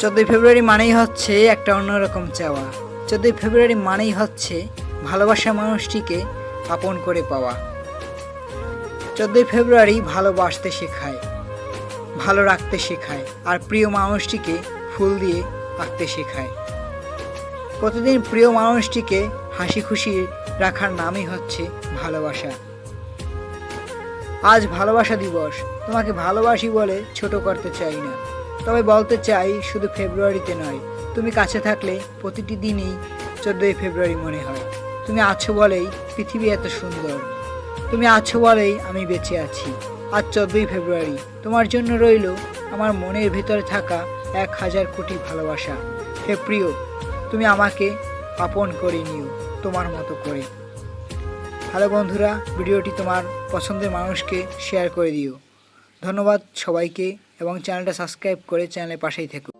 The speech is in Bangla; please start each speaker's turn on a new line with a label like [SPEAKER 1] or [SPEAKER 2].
[SPEAKER 1] চোদ্দোই ফেব্রুয়ারি মানেই হচ্ছে একটা অন্যরকম চাওয়া। চোদ্দোই ফেব্রুয়ারি মানেই হচ্ছে ভালোবাসা মানুষটিকে আপন করে পাওয়া। চোদ্দোই ফেব্রুয়ারি ভালোবাসতে শেখায়, ভালো রাখতে শেখায়, আর প্রিয় মানুষটিকে ফুল দিয়ে আঁকতে শেখায়। প্রতিদিন প্রিয় মানুষটিকে হাসি খুশি রাখার নামই হচ্ছে ভালোবাসা। আজ ভালোবাসা দিবস, তোমাকে ভালোবাসি বলে ছোট করতে চাই না। তবে বলতে চাই শুধু ফেব্রুয়ারিতে নয়, তুমি কাছে থাকলে প্রতিটি দিনই চোদ্দোই ফেব্রুয়ারি মনে হয়। তুমি আছো বলেই পৃথিবী এত সুন্দর। তুমি আছো বলেই আমি বেঁচে আছি। আজ চোদ্দোই ফেব্রুয়ারি। তোমার জন্য রইল আমার মনের ভেতরে থাকা এক হাজার কোটি ভালোবাসা। হে প্রিয়, তুমি আমাকে আপন করে নিও, তোমার মতো করে। হ্যালো বন্ধুরা, ভিডিওটি তোমার পছন্দের মানুষকে শেয়ার করে দিও। ধন্যবাদ সবাইকে এবং চ্যানেলটা সাবস্ক্রাইব করে চ্যানেলের পাশেই থেকো।